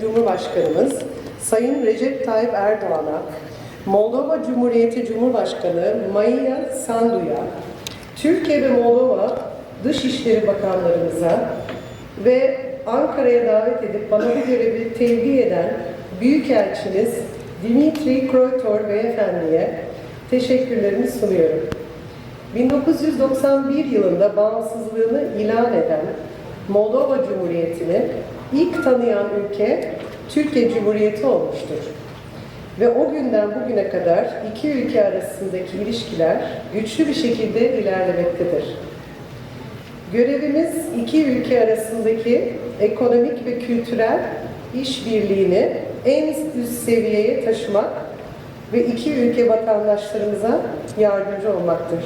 Cumhurbaşkanımız Sayın Recep Tayyip Erdoğan'a, Moldova Cumhuriyeti Cumhurbaşkanı Maya Sandu'ya, Türkiye ve Moldova Dışişleri Bakanlarımıza ve Ankara'ya davet edip bana bu görevi tevdi eden Büyükelçiniz Dimitri Kroitor Beyefendi'ye teşekkürlerimi sunuyorum. 1991 yılında bağımsızlığını ilan eden Moldova Cumhuriyeti'ni ilk tanıyan ülke Türkiye Cumhuriyeti olmuştur. Ve o günden bugüne kadar iki ülke arasındaki ilişkiler güçlü bir şekilde ilerlemektedir. Görevimiz iki ülke arasındaki ekonomik ve kültürel işbirliğini en üst seviyeye taşımak ve iki ülke vatandaşlarımıza yardımcı olmaktır.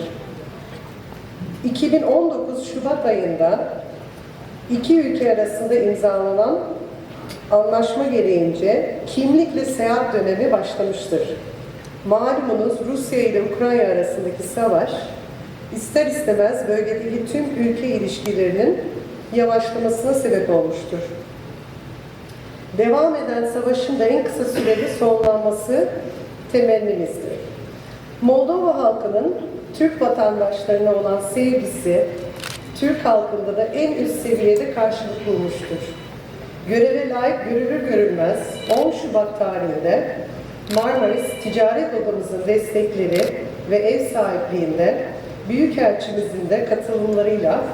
2019 Şubat ayında iki ülke arasında imzalanan anlaşma gereğince kimlikle seyahat dönemi başlamıştır. Malumunuz Rusya ile Ukrayna arasındaki savaş ister istemez bölgedeki tüm ülke ilişkilerinin yavaşlamasına sebep olmuştur. Devam eden savaşın da en kısa sürede sonlanması temennimizdir. Moldova halkının Türk vatandaşlarına olan sevgisi, Türk halkında da en üst seviyede karşılık bulmuştur. Göreve layık görülür görülmez 10 Şubat tarihinde Marmaris Ticaret Odamızın destekleri ve ev sahipliğinde Büyükelçimizin de katılımlarıyla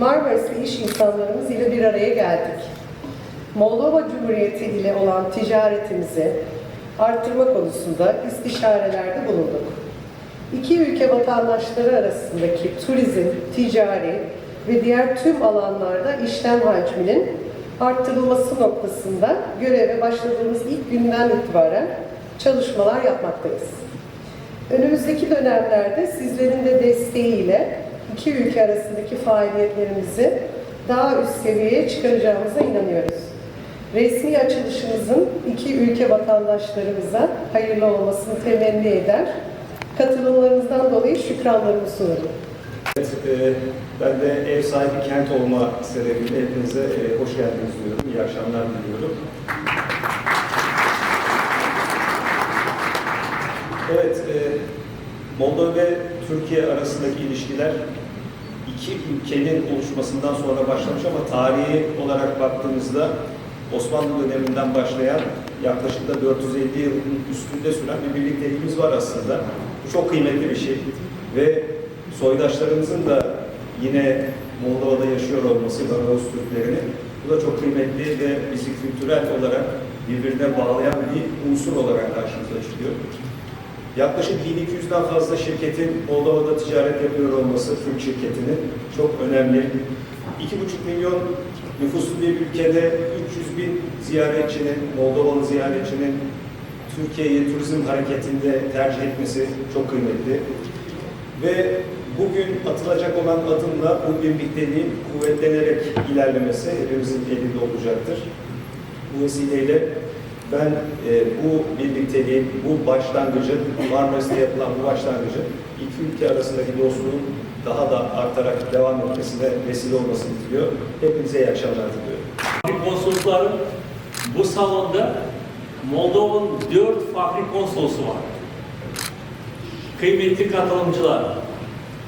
Marmarisli iş insanlarımız ile bir araya geldik. Moldova Cumhuriyeti ile olan ticaretimizi arttırma konusunda istişarelerde bulunduk. İki ülke vatandaşları arasındaki turizm, ticari ve diğer tüm alanlarda işlem hacminin arttırılması noktasında göreve başladığımız ilk günden itibaren çalışmalar yapmaktayız. Önümüzdeki dönemlerde sizlerin de desteğiyle iki ülke arasındaki faaliyetlerimizi daha üst seviyeye çıkaracağımıza inanıyoruz. Resmi açılışımızın iki ülke vatandaşlarımıza hayırlı olmasını temenni eder. Katılımlarınızdan dolayı şükranlarımı sunarım. Evet, e, ben de ev sahibi kent olma sebebiyle hepinize e, hoş geldiniz diyorum. İyi akşamlar diliyorum. Evet, e, Moldova ve Türkiye arasındaki ilişkiler iki ülkenin oluşmasından sonra başlamış ama tarihi olarak baktığımızda Osmanlı döneminden başlayan yaklaşık da 450 yılın üstünde süren bir birlikteliğimiz var aslında. Bu çok kıymetli bir şey ve soydaşlarımızın da yine Moldova'da yaşıyor olması Barbaros Türklerinin bu da çok kıymetli ve bizi kültürel olarak birbirine bağlayan bir unsur olarak karşımıza çıkıyor. Yaklaşık 1200'den fazla şirketin Moldova'da ticaret yapıyor olması Türk şirketinin çok önemli. 2,5 milyon nüfuslu bir ülkede 300 bin ziyaretçinin, Moldovalı ziyaretçinin Türkiye'yi turizm hareketinde tercih etmesi çok kıymetli. Ve bugün atılacak olan adımla bu birlikteliğin kuvvetlenerek ilerlemesi hepimizin elinde olacaktır. Bu vesileyle ben e, bu birlikteliğin, bu başlangıcın, Marmaris'te yapılan bu başlangıcın iki ülke arasındaki dostluğun daha da artarak devam etmesine vesile olmasını diliyor. Hepinize iyi akşamlar diliyorum. Konsolosların bu salonda Moldova'nın dört farklı konsolosu var. Kıymetli katılımcılar,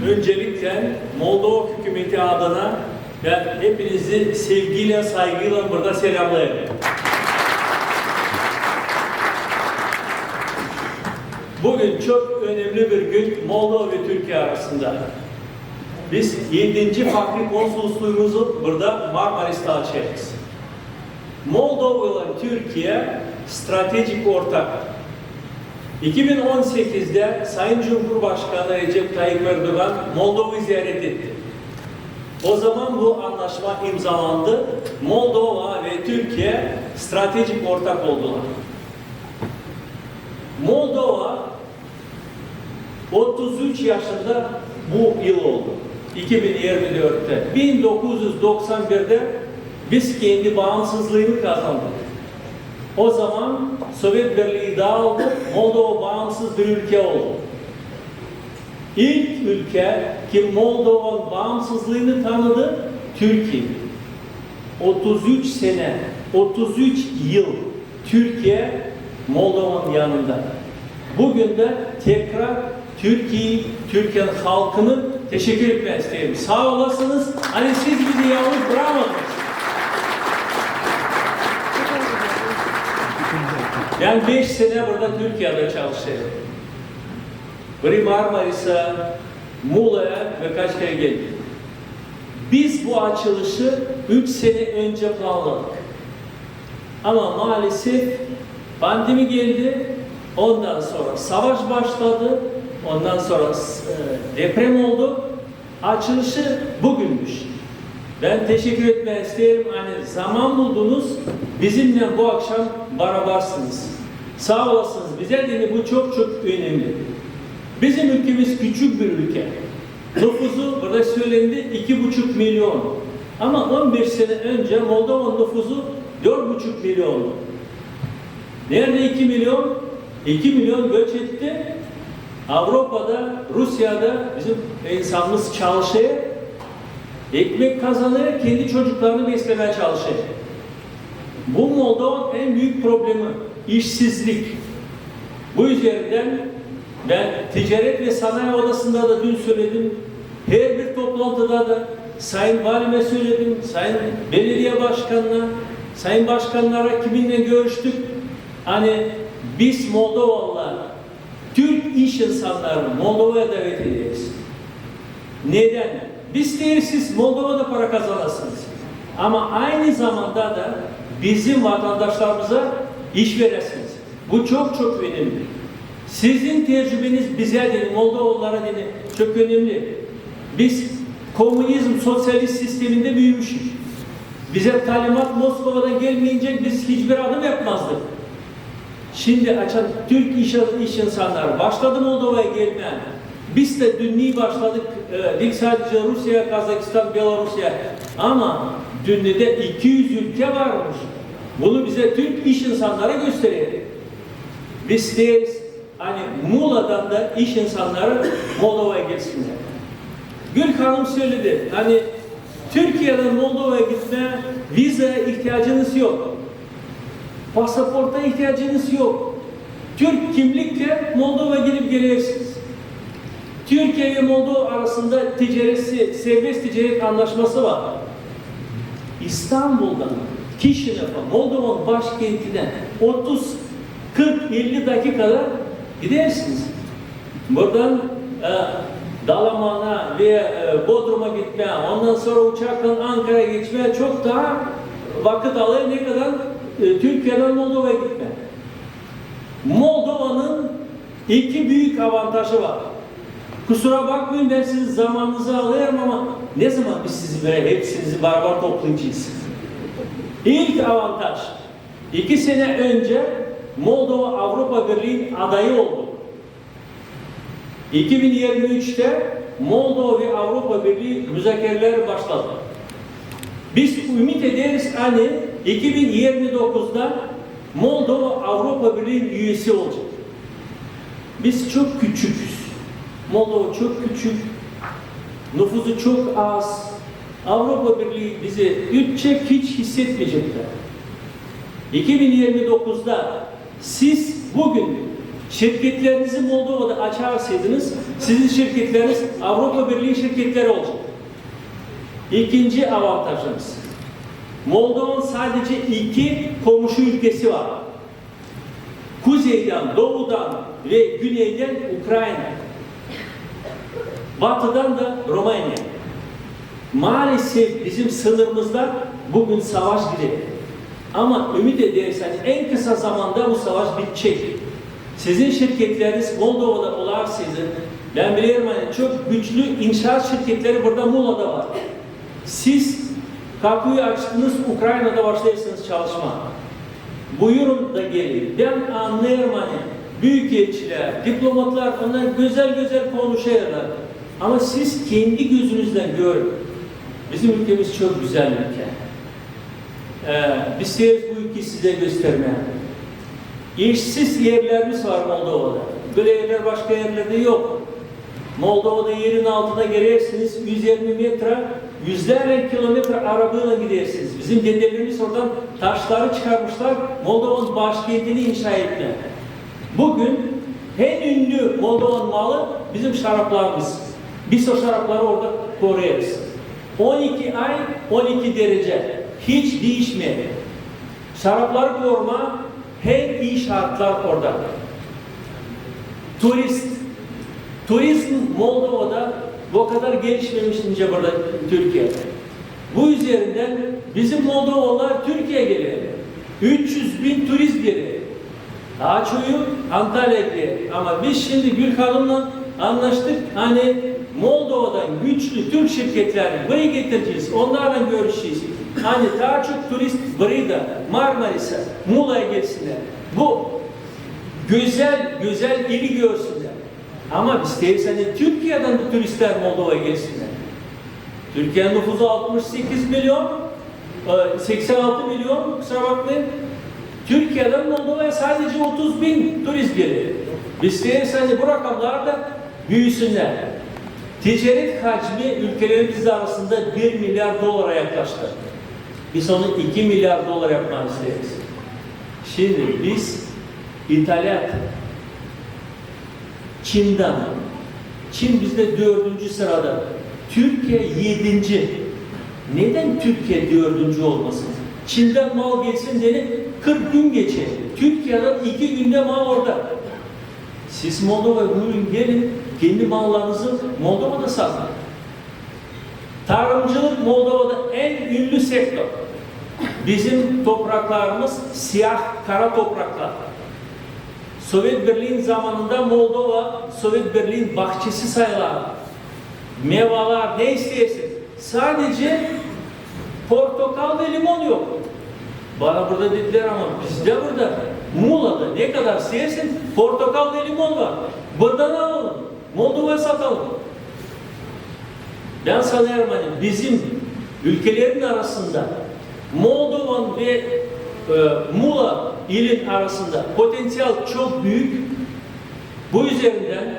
öncelikle Moldova hükümeti adına ben hepinizi sevgiyle, saygıyla burada selamlıyorum. Bugün çok önemli bir gün Moldova ve Türkiye arasında. Biz 7. farklı konsolosluğumuzu burada Marmaris'te açacağız. Moldova ile Türkiye stratejik ortak. 2018'de Sayın Cumhurbaşkanı Recep Tayyip Erdoğan Moldova'yı ziyaret etti. O zaman bu anlaşma imzalandı. Moldova ve Türkiye stratejik ortak oldular. Moldova 33 yaşında bu yıl oldu. 2024'te. 1991'de biz kendi bağımsızlığını kazandık. O zaman Sovyet Birliği dağıldı, Moldova bağımsız bir ülke oldu. İlk ülke ki Moldova'nın bağımsızlığını tanıdı Türkiye. 33 sene, 33 yıl Türkiye Moldova'nın yanında. Bugün de tekrar Türkiye, Türkiye'nin halkını teşekkür etmek isterim. Sağ olasınız. Hani siz bizi yalnız bırakmadınız. Ben 5 sene burada Türkiye'de çalışıyorum. Biri Marmaris'e, Muğla'ya ve kere geldim. Biz bu açılışı 3 sene önce planladık. Ama maalesef pandemi geldi, ondan sonra savaş başladı, ondan sonra e, deprem oldu. Açılışı bugünmüş. Ben teşekkür etmek isterim. Hani zaman buldunuz, bizimle bu akşam berabersiniz. Sağ olasınız. Bize de bu çok çok önemli. Bizim ülkemiz küçük bir ülke. Nüfusu burada söylendi iki buçuk milyon. Ama 15 sene önce Moldova nüfusu dört buçuk milyondu. Nerede 2 milyon? 2 milyon göç etti. Avrupa'da, Rusya'da bizim insanımız çalışıyor. Ekmek kazanıyor, kendi çocuklarını beslemeye çalışıyor. Bu Moldova'nın en büyük problemi işsizlik. Bu üzerinden ben ticaret ve sanayi odasında da dün söyledim. Her bir toplantıda da Sayın Valime söyledim, Sayın Belediye Başkanına, Sayın Başkanlara kiminle görüştük. Hani biz Moldovalılar, Türk iş insanlarını Moldova'ya davet ederiz. Neden? Biz değil siz Moldova'da para kazanasınız. Ama aynı zamanda da bizim vatandaşlarımıza iş veresiniz. Bu çok çok önemli. Sizin tecrübeniz bize dedi, Moldovalılara dedi, çok önemli. Biz komünizm, sosyalist sisteminde büyümüşüz. Bize talimat Moskova'dan gelmeyince biz hiçbir adım yapmazdık. Şimdi açan Türk iş, iş insanları başladı Moldova'ya gelmeye. Biz de dünni başladık. E, sadece Rusya, Kazakistan, Belarusya. Ama dünyada 200 ülke varmış. Bunu bize Türk iş insanları gösteriyor. Biz deriz hani Muğla'dan da iş insanları Moldova'ya gelsinler. Gül Hanım söyledi. Hani Türkiye'den Moldova'ya gitmeye vize ihtiyacınız yok. Pasaporta ihtiyacınız yok. Türk kimlikle Moldova gidip gelirsiniz. Türkiye ve Moldova arasında ticareti, serbest ticaret anlaşması var. İstanbul'dan Kişinev'e, Moldova'nın başkentinden 30 40 50 dakikada gidersiniz. Buradan e, Dalaman'a ve e, Bodrum'a gitmeye, ondan sonra uçakla Ankara'ya geçmeye çok daha vakit alır ne kadar e, Türkiye'den Moldova'ya gitme. Moldova'nın iki büyük avantajı var. Kusura bakmayın ben sizin zamanınızı alıyorum ama ne zaman biz sizi böyle hepsinizi beraber toplayacağız? İlk avantaj, iki sene önce Moldova Avrupa Birliği'nin adayı oldu. 2023'te Moldova ve Avrupa Birliği müzakereler başladı. Biz ümit ederiz hani 2029'da Moldova Avrupa Birliği'nin üyesi olacak. Biz çok küçüküz. Moldova çok küçük. Nüfusu çok az. Avrupa Birliği bizi ütecek hiç hissetmeyecekler. 2029'da siz bugün şirketlerinizi Moldova'da açarsaydınız sizin şirketleriniz Avrupa Birliği şirketleri olacak. İkinci avantajımız. Moldova'nın sadece iki komşu ülkesi var. Kuzeyden, doğudan ve güneyden Ukrayna. Batıdan da Romanya. Maalesef bizim sınırımızda bugün savaş gidiyor. Ama ümit ederiz hani en kısa zamanda bu savaş bitecek. Sizin şirketleriniz Moldova'da olarsaydı, ben biliyorum hani çok güçlü inşaat şirketleri burada Muğla'da var. Siz kapıyı açtınız, Ukrayna'da başlayarsınız çalışma. Buyurun da gelin. Ben anlıyorum hani büyükelçiler, diplomatlar onlar güzel güzel konuşuyorlar. Ama siz kendi gözünüzden görün. Bizim ülkemiz çok güzel ülke. Ee, biz severiz bu ülkeyi size göstermeye. İşsiz yerlerimiz var Moldova'da. Böyle yerler başka yerlerde yok. Moldova'da yerin altına girersiniz 120 metre, yüzlerce kilometre arabayla gidersiniz. Bizim dedelerimiz oradan taşları çıkarmışlar, Moldova'nın başkentini inşa ettiler. Bugün en ünlü Moldova'nın malı bizim şaraplarımız. Biz o şarapları orada koruyarız. 12 ay, 12 derece. Hiç değişmiyor. Şarapları koruma en iyi şartlar orada. Turist, turizm Moldova'da bu kadar gelişmemişince burada Türkiye'de. Bu üzerinden bizim Moldovalılar Türkiye'ye geliyor. 300 bin turist geliyor. Daha çoğu Antalya'ya geliyor. Ama biz şimdi Gül anlaştık. Hani Moldova'dan güçlü Türk şirketlerini buraya getireceğiz. Onlarla görüşeceğiz. Hani daha çok turist buraya da Marmaris'e, Muğla'ya gelsinler. Bu güzel güzel ili görsünler. Ama isteyiz hani Türkiye'den de turistler Moldova'ya gelsinler. Türkiye'nin nüfusu 68 milyon, e, 86 milyon kusura bakmayın. Türkiye'den Moldova'ya sadece 30 bin turist geliyor. Biz hani bu rakamlar da büyüsünler. Ticaret hacmi ülkelerimiz arasında 1 milyar dolara yaklaştı. Biz onu 2 milyar dolar yapmak isteriz. Şimdi biz İthalat, Çin'den, Çin bizde dördüncü sırada, Türkiye yedinci. Neden Türkiye dördüncü olmasın? Çin'den mal gelsin dedi, 40 gün geçer. Türkiye'den iki günde mal orada. Siz Moldova'ya buyurun gelin, kendi mallarınızı Moldova'da satın. Tarımcılık Moldova'da en ünlü sektör. Bizim topraklarımız siyah kara topraklar. Sovyet Birliği zamanında Moldova Sovyet Birliği bahçesi sayılar. Meyveler ne isteyesin? Sadece portakal ve limon yok. Bana burada dediler ama bizde burada Muğla'da ne kadar istersin portakal ve limon var. Buradan alalım. Moldova'ya satalım. Ben sanıyorum hani bizim ülkelerin arasında Moldovan ve e, Muğla ilin arasında potansiyel çok büyük. Bu üzerinden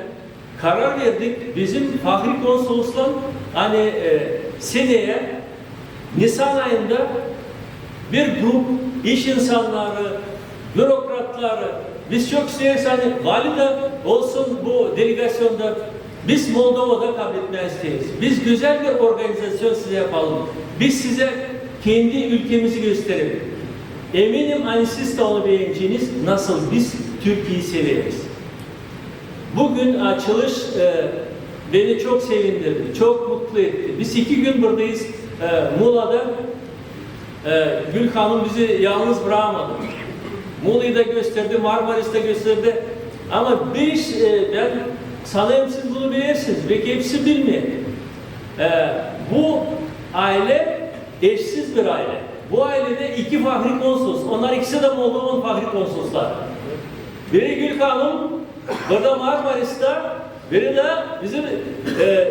karar verdik. Bizim Fahri Konsolosluğun hani e, seneye Nisan ayında bir grup iş insanları, bürokratları, biz çok isteriz hani vali de olsun bu delegasyonda biz Moldova'da kabul etmeyi isteriz. Biz güzel bir organizasyon size yapalım. Biz size kendi ülkemizi gösterelim. Eminim hani siz de onu beğeneceğiniz nasıl biz Türkiye'yi severiz. Bugün açılış e, beni çok sevindirdi, çok mutlu etti. Biz iki gün buradayız e, Muğla'da. E, Gül bizi yalnız bırakmadı. Muğla'yı da gösterdi, Marmaris'te gösterdi. Ama bir iş, e, ben sanırım siz bunu bilirsiniz. Belki hepsi bilmiyor. E, bu aile eşsiz bir aile. Bu ailede iki fahri konsolos. Onlar ikisi de Moldova'nın fahri konsoloslar. Biri Gül Hanım, burada Marmaris'te, biri de bizim e,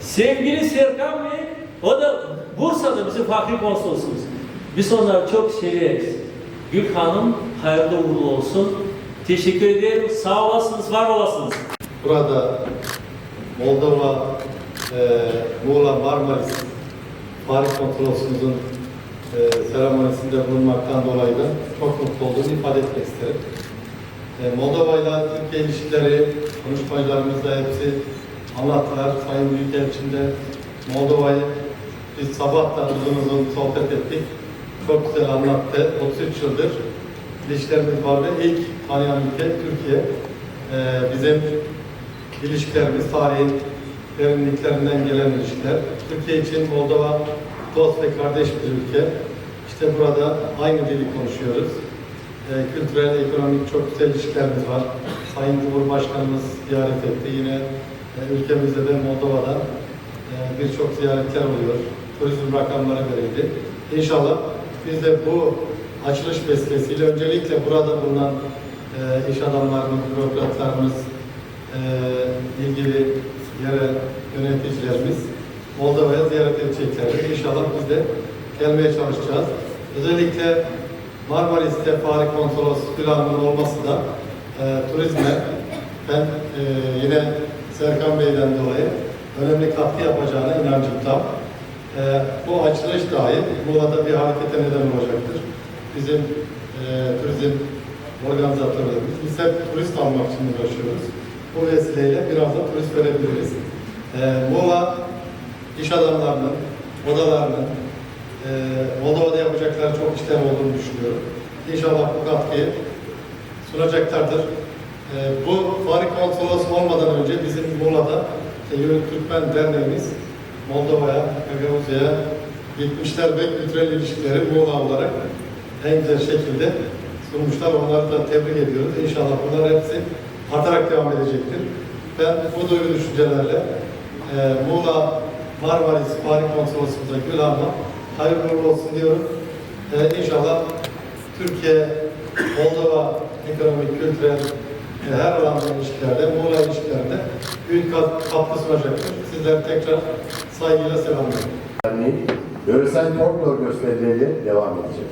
sevgili Serkan Bey, o da Bursa'da bizim fahri konsolosumuz. Biz onları çok severiz. Gül Hanım hayırlı uğurlu olsun. Teşekkür ederim. Sağ olasınız, var olasınız. Burada Moldova, e, Muğla, Marmaris Paris Konsolosluğumuzun e, seremonisinde bulunmaktan dolayı da çok mutlu olduğumu ifade etmek isterim. E, Moldova ile Türkiye ilişkileri konuşmacılarımızda hepsi anlattılar. Sayın Büyükelçim de Moldova'yı biz sabah da uzun uzun sohbet ettik. Çok güzel anlattı. 33 yıldır ilişkilerimiz var ve ilk tanıyan ülke Türkiye. E, bizim ilişkilerimiz tarihin derinliklerinden gelen ilişkiler. Türkiye için Moldova dost ve kardeş bir ülke. İşte burada aynı dili konuşuyoruz. Ee, kültürel, ekonomik çok güzel ilişkilerimiz var. Sayın Cumhurbaşkanımız ziyaret etti. Yine e, ülkemizde de Moldova'da e, birçok ziyaretler oluyor. Turizm rakamları verildi. İnşallah biz de bu açılış vesilesiyle öncelikle burada bulunan e, iş adamlarımız, bürokratlarımız, e, ilgili yere yöneticilerimiz Moldova'ya ziyaret edeceklerdir. İnşallah biz de gelmeye çalışacağız. Özellikle Marmaris'te Fahri Konsolos planının olması da e, turizme ben e, yine Serkan Bey'den dolayı önemli katkı yapacağına inancım tam. E, bu açılış dahi Muğla'da bir harekete neden olacaktır. Bizim e, turizm organizatörlerimiz, biz hep turist almak için uğraşıyoruz. Bu vesileyle biraz da turist verebiliriz. E, Muğla iş adamlarının, odalarının, e, Moldova'da yapacakları çok işler olduğunu düşünüyorum. İnşallah bu katkıyı sunacaklardır. E, bu Fahri Konsolosu olmadan önce bizim Muğla'da e, Türkmen Derneğimiz Moldova'ya, Gagavuzya'ya gitmişler ve kültürel ilişkileri Muğla olarak en güzel şekilde sunmuşlar. Onları da tebrik ediyoruz. İnşallah bunlar hepsi artarak devam edecektir. Ben bu duygu düşüncelerle e, Muğla Marmaris Fahri Konsolosumuza Gülhan'la hayırlı uğurlu olsun diyorum. E, inşallah Türkiye, Moldova ekonomik, kültürel e, her alanda ilişkilerde, Muğla ilişkilerinde büyük kat- katkı sunacaktır. Sizleri tekrar saygıyla selamlıyorum. Derneği yöresel folklor gösterileri devam edecek.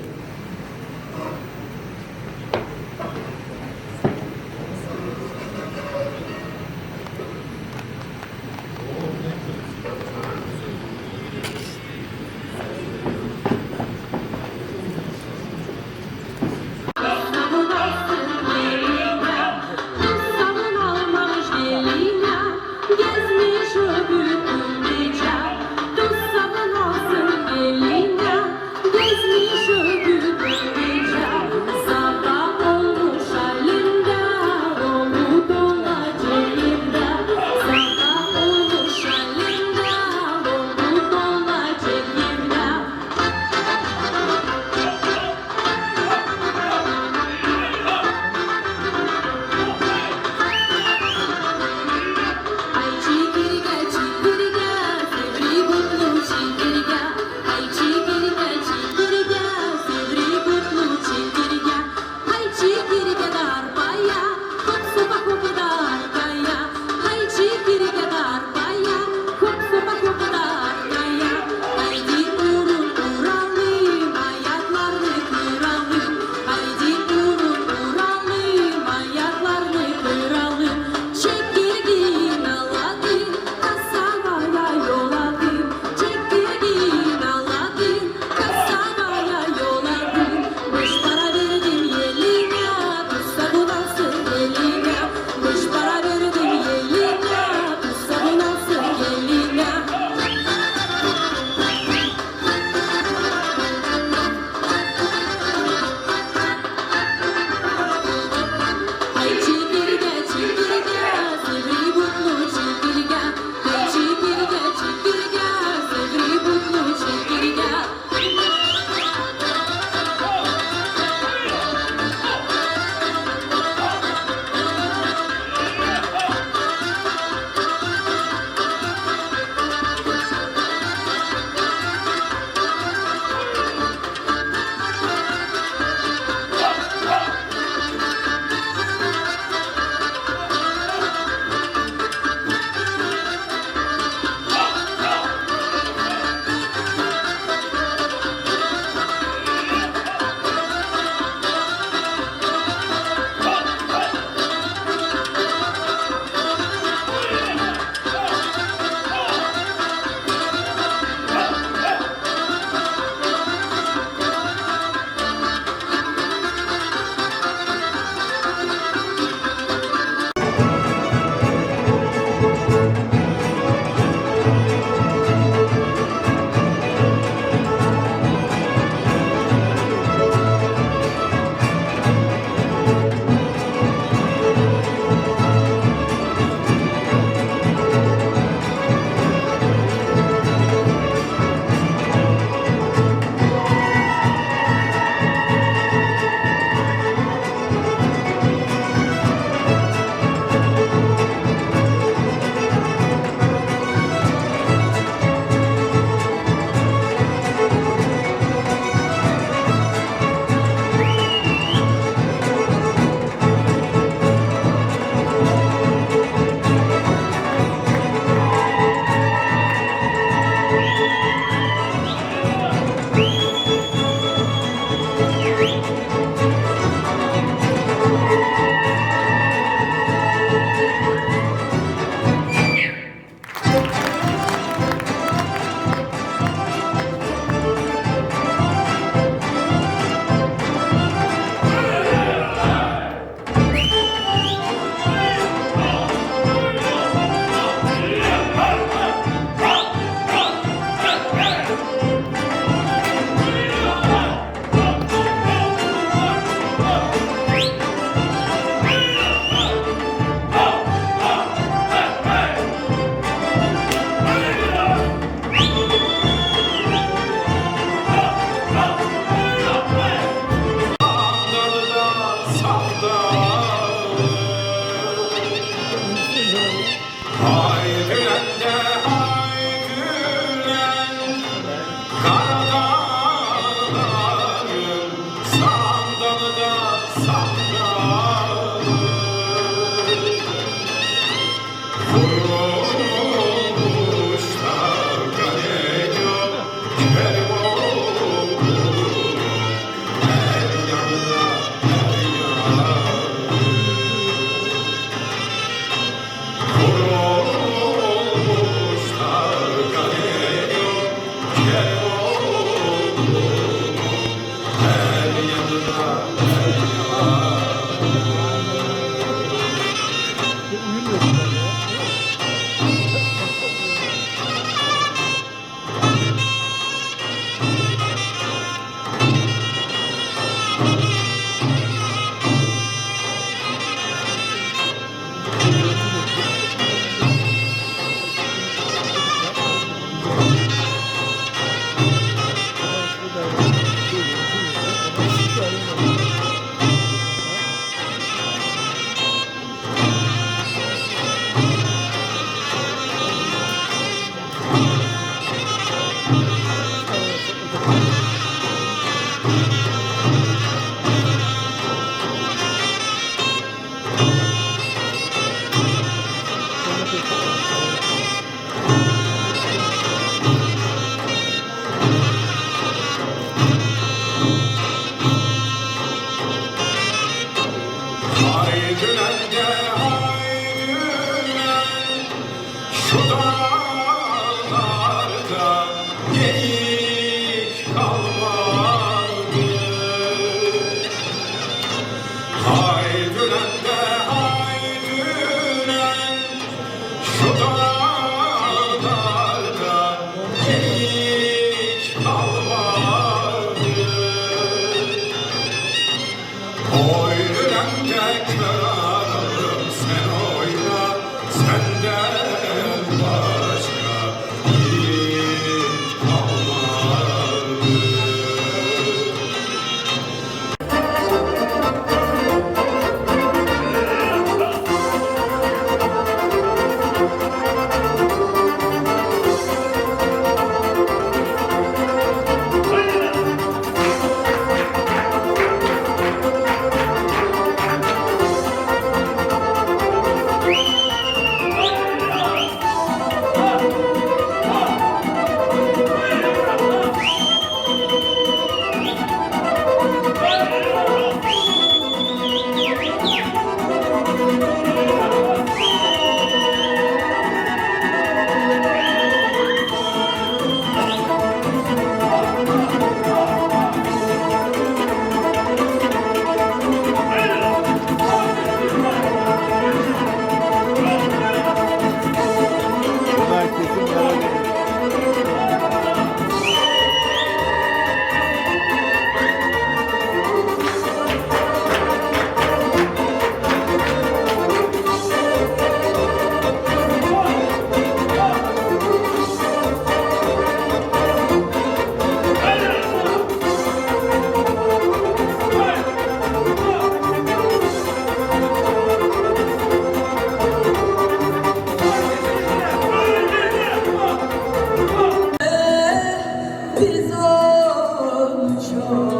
주